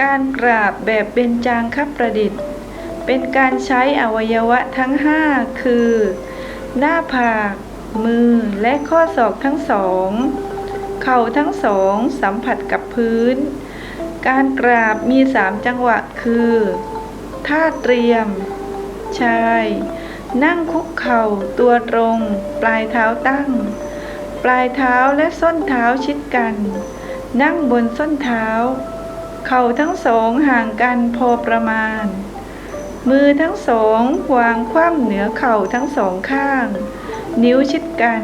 การกราบแบบเบญจางคประดิษฐ์ เป็นการใช้อวัยวะทั้งห้าคือ หน้าผาก มือและข้อศอกทั้งสองเข่าทั้งสองสัมผัสกับพื้น การกราบมีสามจังหวะคือท่าเตรียม ชาย นั่งคุกเข่าตัวตรง ปลายเท้าตั้ง ปลายเท้าและส้นเท้าชิดกัน นั่งบนส้นเท้า เข่าทั้งสองห่างกันพอประมาณ มือทั้งสองวางคว่ำเหนือเข่าทั้งสองข้าง นิ้วชิดกัน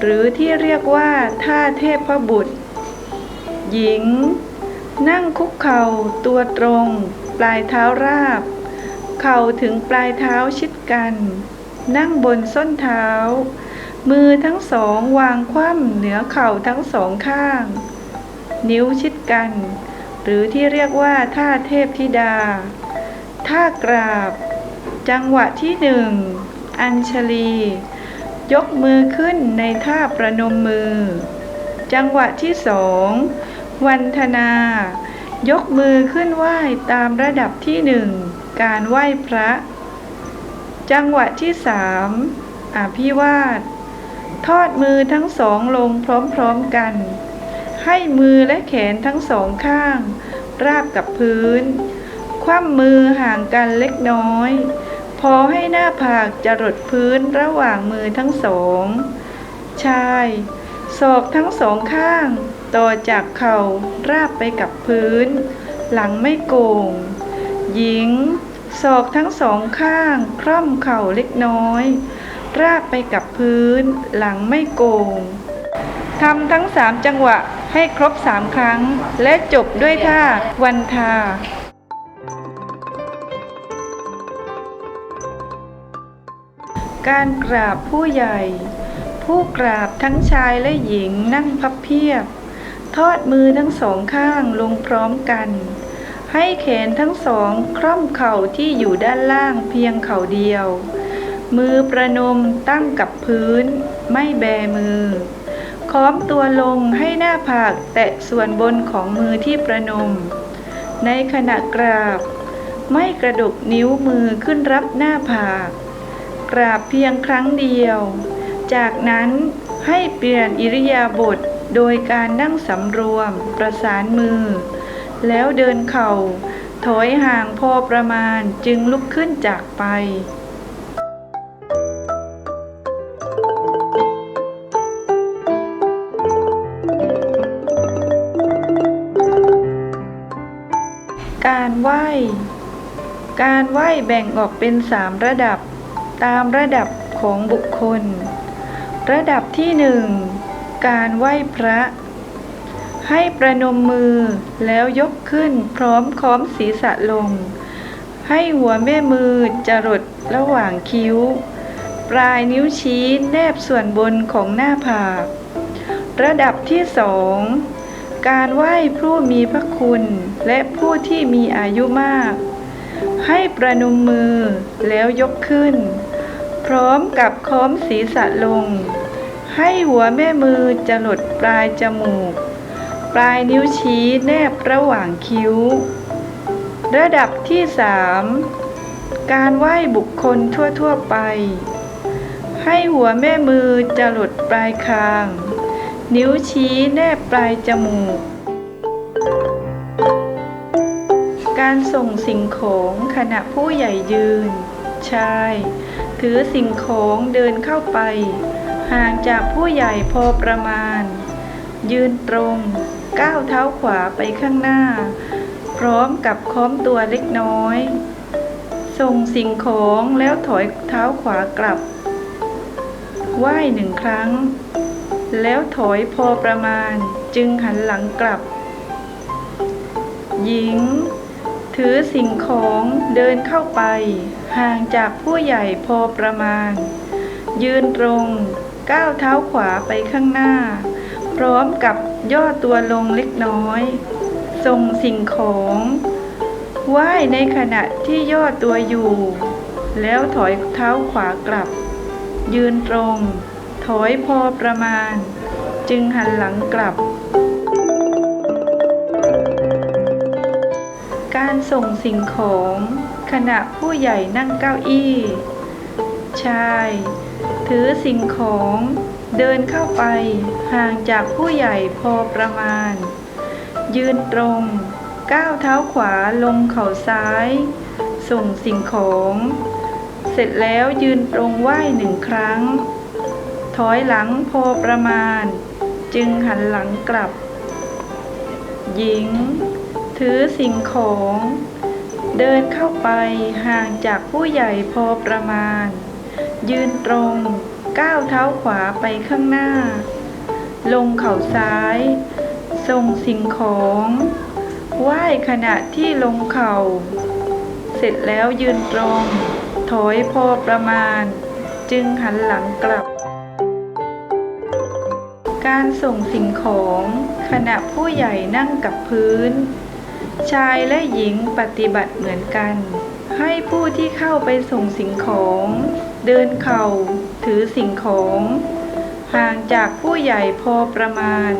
หรือที่เรียกว่าท่าเทพบุตร หญิง นั่งคุกเข่าตัวตรง ปลายเท้าราบ เข่าถึงปลายเท้าชิดกัน นั่งบนส้นเท้า มือทั้งสองวางคว่ำเหนือเข่าทั้งสองข้าง นิ้วชิดกัน หรือที่เรียกว่าท่าเทพธิดา ท่ากราบ จังหวะที่หนึ่ง อัญชลี ยกมือขึ้นในท่าประนมมือ จังหวะที่สองวันธนา ยกมือขึ้นไหว้ตามระดับที่หนึ่ง การไหว้พระ จังหวะที่สามอภิวาท ทอดมือทั้งสองลงพร้อมๆกัน ให้มือและแขนทั้งสองข้าง ราบกับพื้น คว่ำมือห่างกันเล็กน้อย พอให้หน้าผากจรดพื้นระหว่างมือทั้งสอง ชายศอกทั้งสองข้าง ต่อจากเข่าราบไปกับพื้น หลังไม่โกง หญิงศอกทั้งสองข้างคร่อมเข่าเล็กน้อย ราบไปกับพื้น หลังไม่โกงทำทั้งสามจังหวะ ให้ครบสามครั้ง และจบด้วยท่าวันทาการกราบผู้ใหญ่ ผู้กราบทั้งชายและหญิงนั่งพับเพียบ ทอดมือทั้งสองข้างลงพร้อมกัน ให้แขนทั้งสองคร่อมเข่าที่อยู่ด้านล่างเพียงเข่าเดียว มือประนมตั้งกับพื้น ไม่แบมือ ค้อมตัวลงให้หน้าผากแตะส่วนบนของมือที่ประนม ในขณะกราบ ไม่กระดกนิ้วมือขึ้นรับหน้าผาก กราบเพียงครั้งเดียว จากนั้นให้เปลี่ยนอิริยาบถโดยการนั่งสำรวมประสานมือ แล้วเดินเข่า ถอยห่างพอประมาณจึงลุกขึ้นจากไป การไหว้แบ่งออกเป็นสามระดับตามระดับของบุคคล ระดับที่หนึ่งการไหว้พระ ให้ประนมมือแล้วยกขึ้นพร้อมค้อมศีรษะลง ให้หัวแม่มือจรดระหว่างคิ้ว ปลายนิ้วชี้แนบส่วนบนของหน้าผาก ระดับที่สองการไหว้ผู้มีพระคุณและผู้ที่มีอายุมาก ให้ประนมมือแล้วยกขึ้น พร้อมกับค้อมศีรษะลง ให้หัวแม่มือจะหลดปลายจมูก ปลายนิ้วชี้แนบระหว่างคิ้ว ระดับที่สามการไหว้บุคคลทั่ว ๆ ไป ให้หัวแม่มือจะหลดปลายคาง นิ้วชี้แนบปลายจมูก การส่งสิ่งของขณะผู้ใหญ่ยืน ชาย ถือสิ่งของเดินเข้าไป ห่างจากผู้ใหญ่พอประมาณ ยืนตรง ก้าวเท้าขวาไปข้างหน้า พร้อมกับค้อมตัวเล็กน้อย ส่งสิ่งของแล้วถอยเท้าขวากลับไหว้หนึ่งครั้ง แล้วถอยพอประมาณจึงหันหลังกลับ หญิง ถือสิ่งของเดินเข้าไป ห่างจากผู้ใหญ่พอประมาณ ยืนตรงก้าวเท้าขวาไปข้างหน้า พร้อมกับย่อตัวลงเล็กน้อย ส่งสิ่งของไหว้ในขณะที่ย่อตัวอยู่ แล้วถอยเท้าขวากลับ ยืนตรง ถอยพอประมาณ จึงหันหลังกลับ การส่งสิ่งของ ขณะผู้ใหญ่นั่งเก้าอี้ ชาย ถือสิ่งของเดินเข้าไปห่างจากผู้ใหญ่พอประมาณ ยืนตรง ก้าวเท้าขวาลงเข่าซ้าย ส่งสิ่งของ เสร็จแล้วยืนตรงไหว้หนึ่งครั้ง ถอยหลังพอประมาณ จึงหันหลังกลับ หญิง ถือสิ่งของ เดินเข้าไปห่างจากผู้ใหญ่พอประมาณ ยืนตรง ก้าวเท้าขวาไปข้างหน้า ลงเข่าซ้าย ส่งสิ่งของไหว้ขณะที่ลงเข่า เสร็จแล้วยืนตรง ถอยพอประมาณ จึงหันหลังกลับ การส่งสิ่งของขณะผู้ใหญ่นั่งกับพื้น ชายและหญิงปฏิบัติเหมือนกัน ให้ผู้ที่เข้าไปส่งสิ่งของ เดินเข่า ถือสิ่งของ ห่างจากผู้ใหญ่พอประมาณ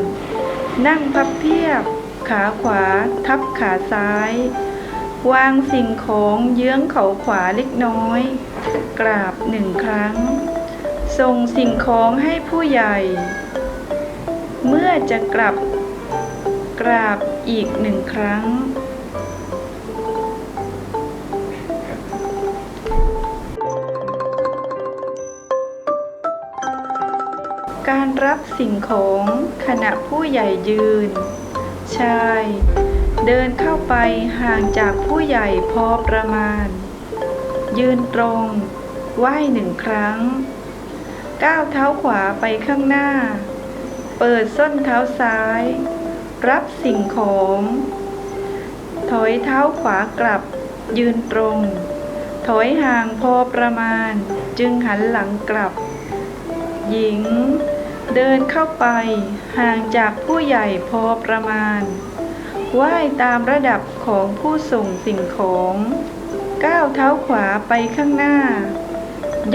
นั่งพับเพียบ ขาขวาทับขาซ้าย วางสิ่งของเยื้องเขาขวาเล็กน้อย กราบหนึ่งครั้ง ส่งสิ่งของให้ผู้ใหญ่ เมื่อจะกลับกราบ อีกหนึ่งครั้ง การรับสิ่งของขณะผู้ใหญ่ยืน ชาย เดินเข้าไปห่างจากผู้ใหญ่พอประมาณ ยืนตรงไหว้หนึ่งครั้ง ก้าวเท้าขวาไปข้างหน้า เปิดส้นเท้าซ้าย รับสิ่งของ ถอยเท้าขวากลับ ยืนตรง ถอยห่างพอประมาณ จึงหันหลังกลับ หญิง เดินเข้าไป ห่างจากผู้ใหญ่พอประมาณไหว้ตามระดับของผู้ส่งสิ่งของก้าวเท้าขวาไปข้างหน้า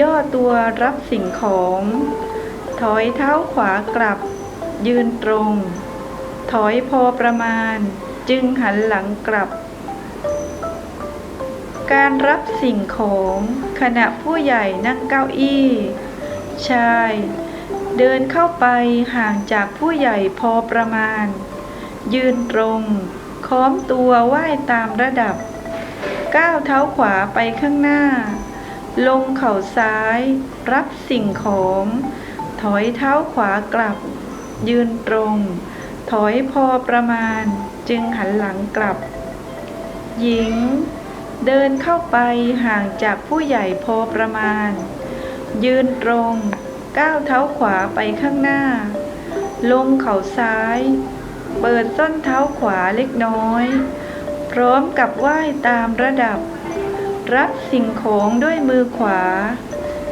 ย่อตัวรับสิ่งของ ถอยเท้าขวากลับ ยืนตรง ถอยพอประมาณ จึงหันหลังกลับ การรับสิ่งของขณะผู้ใหญ่นั่งเก้าอี้ชายเดินเข้าไปห่างจากผู้ใหญ่พอประมาณ ยืนตรง ค้อมตัวไหว้ตามระดับ ก้าวเท้าขวาไปข้างหน้า ลงเข่าซ้าย รับสิ่งของ ถอยเท้าขวากลับ ยืนตรง ถอยพอประมาณจึงหันหลังกลับ หญิง เดินเข้าไปห่างจากผู้ใหญ่พอประมาณ ยืนตรง ก้าวเท้าขวาไปข้างหน้า ลงเข่าซ้าย เปิดส้นเท้าขวาเล็กน้อย พร้อมกับไหว้ตามระดับ รับสิ่งของด้วยมือขวา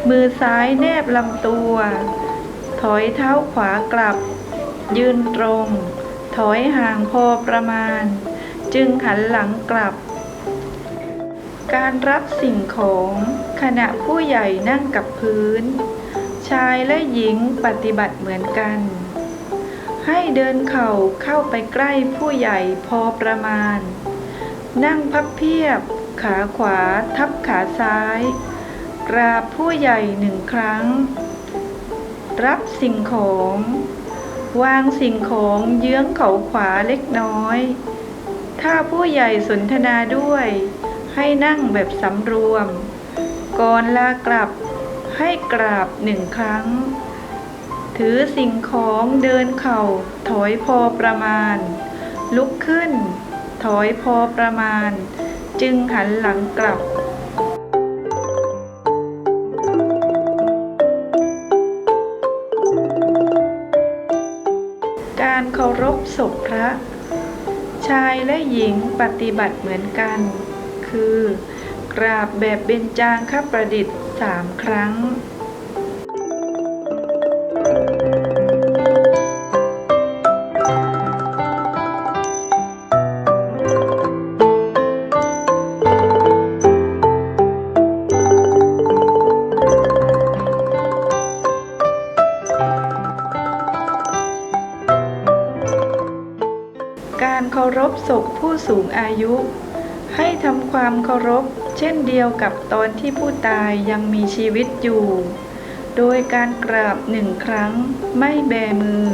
มือซ้ายแนบลำตัว ถอยเท้าขวากลับ ยืนตรง ถอยห่างพอประมาณ จึงหันหลังกลับ การรับสิ่งของขณะผู้ใหญ่นั่งกับพื้น ชายและหญิงปฏิบัติเหมือนกัน ให้เดินเข่าเข้าไปใกล้ผู้ใหญ่พอประมาณ นั่งพับเพียบ ขาขวาทับขาซ้าย กราบผู้ใหญ่หนึ่งครั้ง รับสิ่งของ วางสิ่งของเยื้องเขาขวาเล็กน้อย ถ้าผู้ใหญ่สนทนาด้วย ให้นั่งแบบสำรวม ก่อนลากลับให้กราบหนึ่งครั้ง ถือสิ่งของเดินเข่าถอยพอประมาณ ลุกขึ้น ถอยพอประมาณ จึงหันหลังกลับ ศพพระ ชายและหญิงปฏิบัติเหมือนกัน คือ กราบแบบเบญจางคประดิษฐ์สามครั้ง การเคารพศพผู้สูงอายุ ให้ทำความเคารพ เช่นเดียวกับตอนที่ผู้ตายยังมีชีวิตอยู่ โดยการกราบหนึ่งครั้งไม่แบมือ